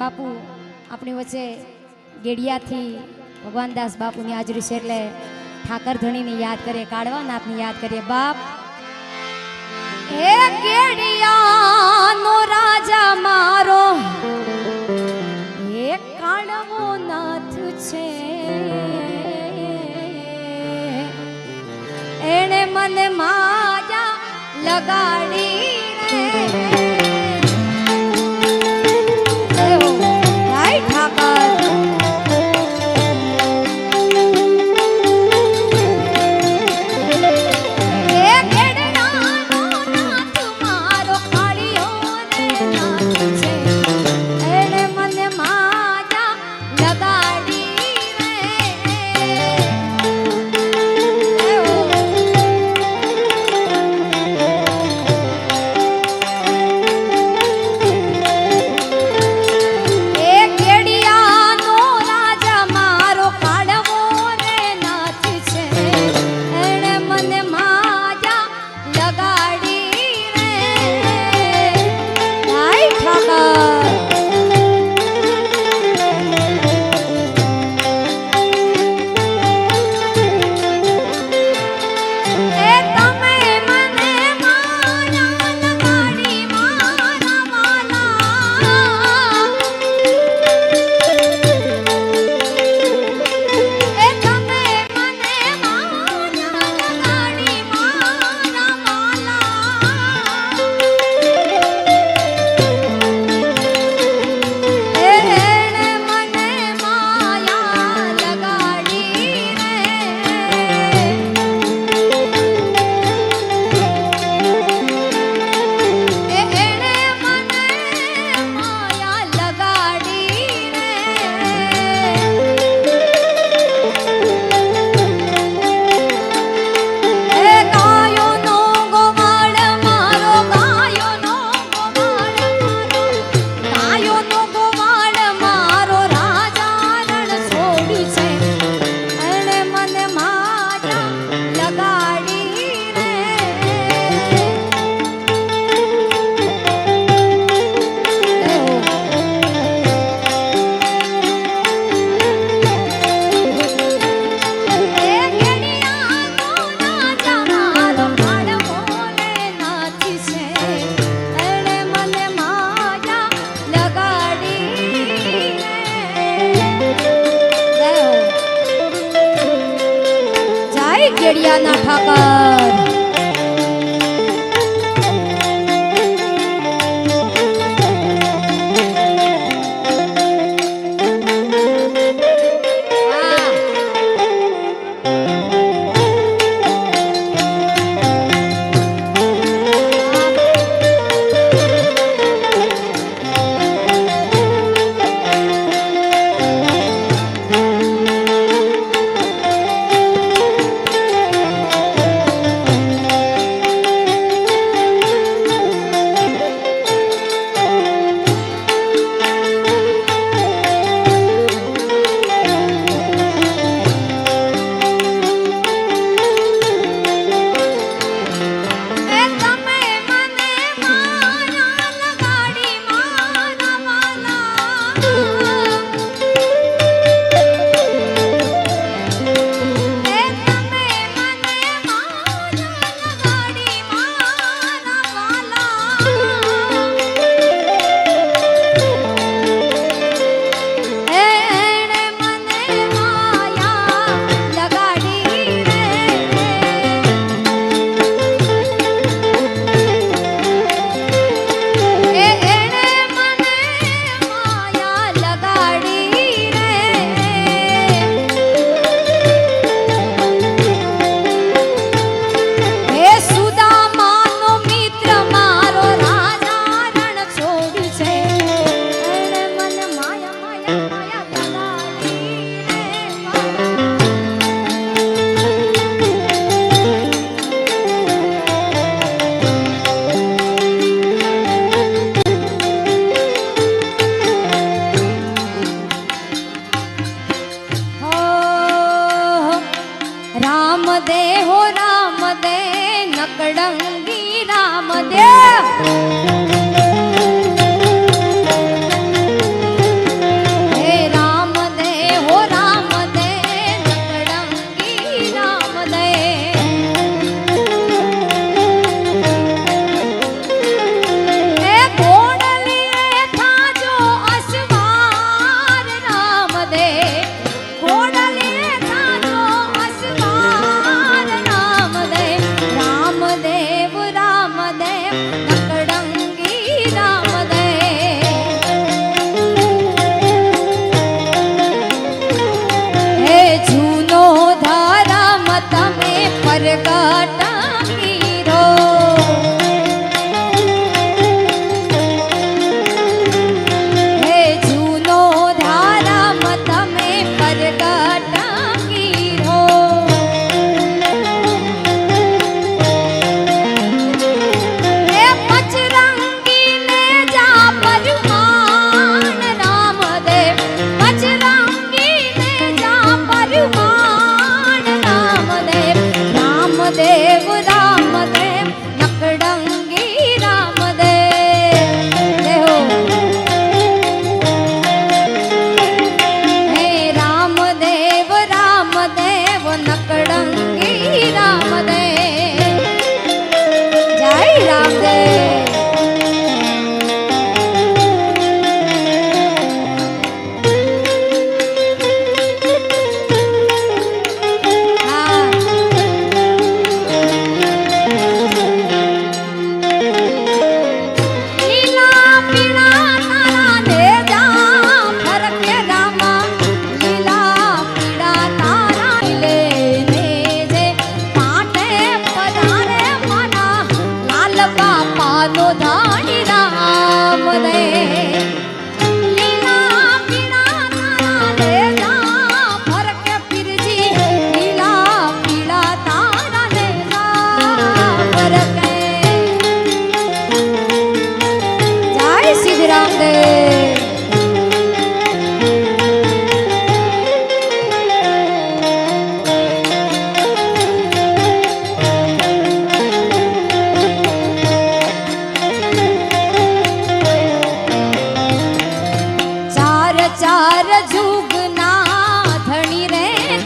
બાપુ, આપણી વચ્ચે ગેડિયાથી ભગવાનદાસ બાપુની હાજરી છે એટલે ઠાકર ધણીને યાદ કરીએ, કાળવા નાથની યાદ કરીએ. બાપ એ ગેડિયાનો રાજા મારો. હે કાળવો નાથ છે. એણે મને માયા લગાડી રે. না থাকা Yeah! Thank you.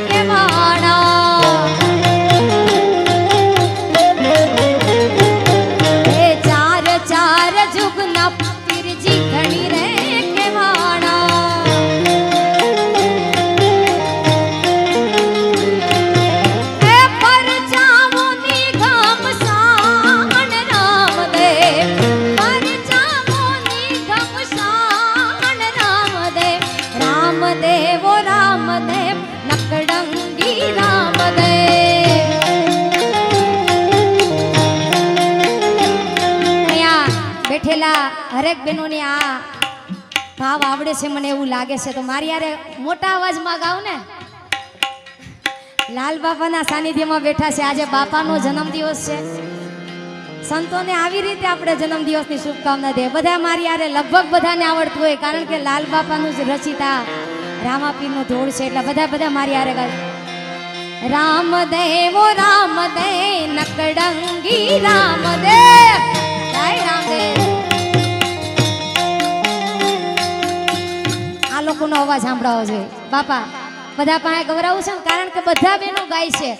રે કેવાણા હરેક બહેનોને આ ભાવ આવડે છે, મને એવું લાગે છે. તો મારી યારે મોટા અવાજમાં ગાવ ને. લાલ બાપાના સાનિધ્યમાં બેઠા છે. આજે બાપાનો જન્મદિવસ છે. સંતોને આવી રીતે આપણે જન્મદિવસની શુભકામના દે બધા મારી યારે લગભગ બધાને આવડતું હોય, કારણ કે લાલ બાપાનું જ રચિતા રામાપીરનું ધોળ છે. એટલે બધા બધા મારી યારે ગાય. રામદેવ રામ દે નકડંગી રામદેવ જય લોકોનો અવાજ સાંભળાવો જોઈએ. બાપા, બધા પાસે ગવરાવું છે કારણ કે બધા બેનો ગાય છે.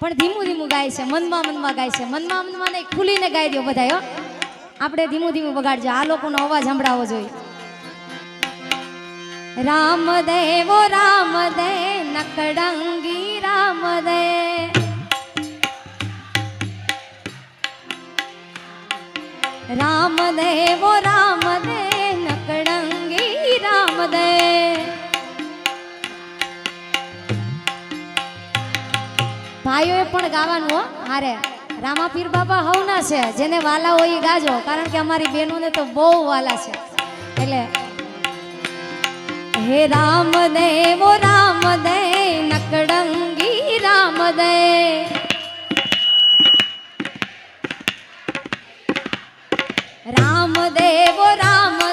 પણ ધીમું ધીમું ગાય છે, મનમાં મનમાં ગાય છે. મનમાં મનમાં નહીં, ખુલીને ગાઈ દો બધા આપણે ધીમું ધીમું બગાડજો. આ લોકોનો અવાજ સાંભળાવો જોઈએ. રામદેવ રામ દે નકડંગી રામ દે રામ દેવો રામ રામદેવ હવના છે, જેને વાલા હોય ગાજો, કારણ કે અમારી બહેનોને તો બહુ વાલા છે. એટલે હે રામદેવ રામ દે નકડંગી રામદેવ. રામ દેવો રામદેવ.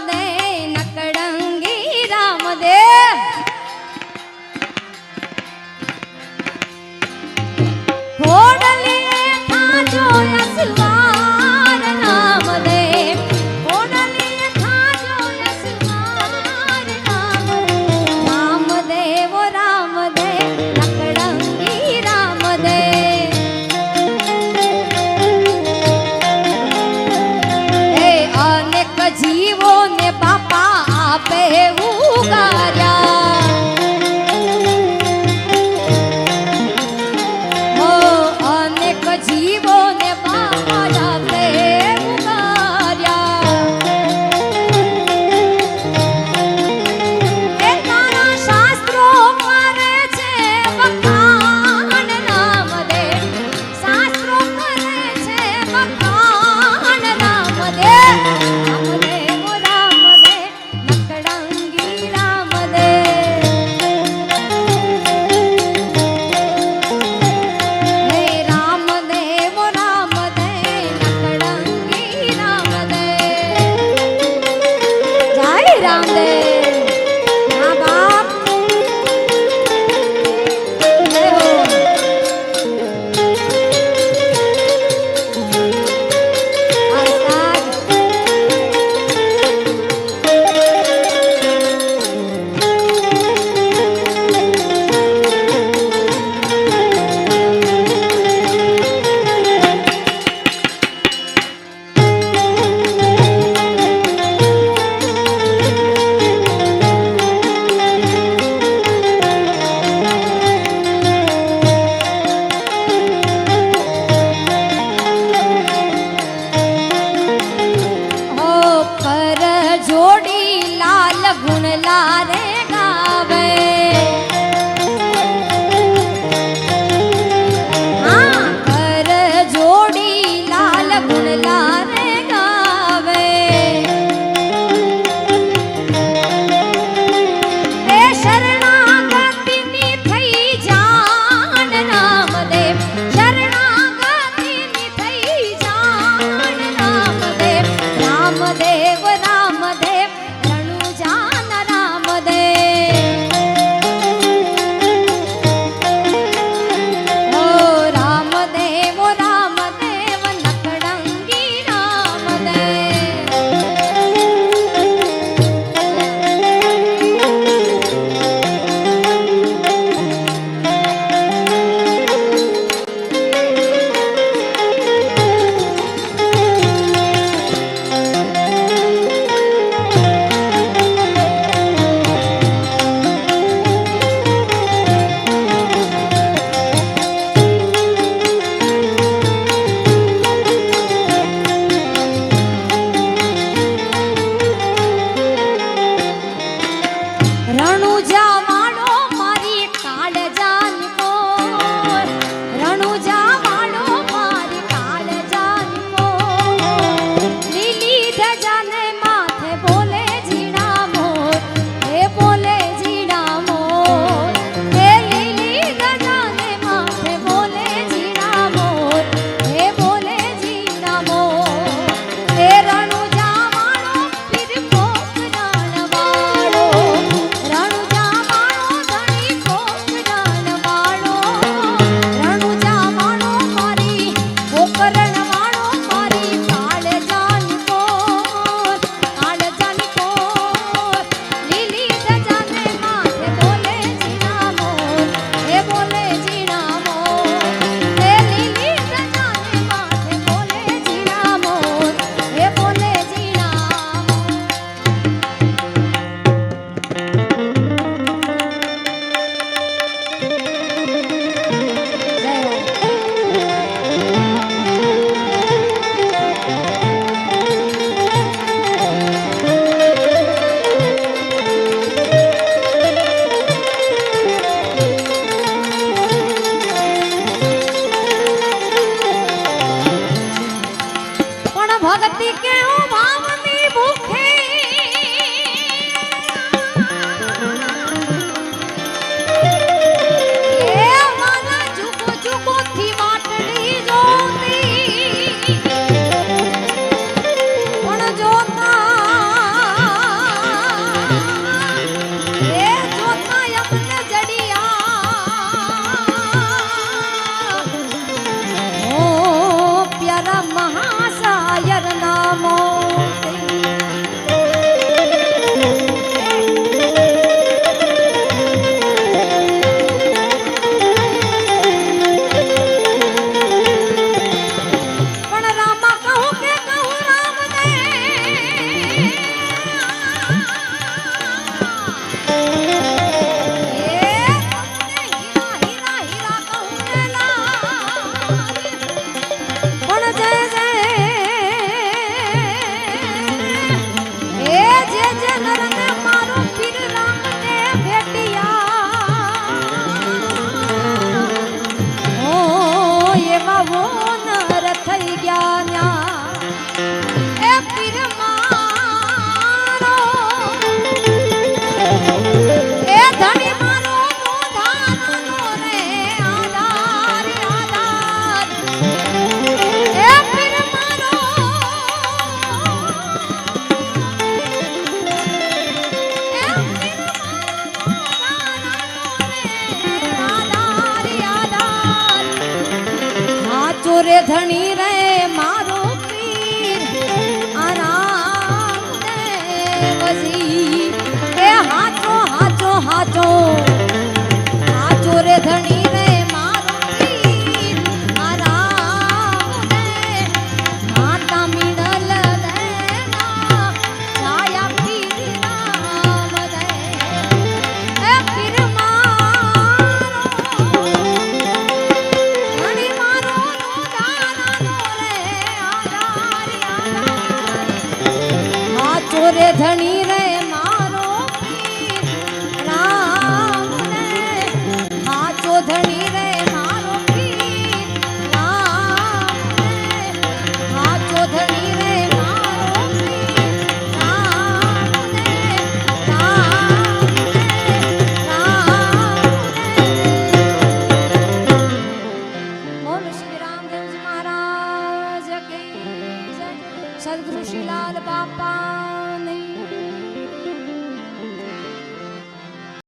Brasil.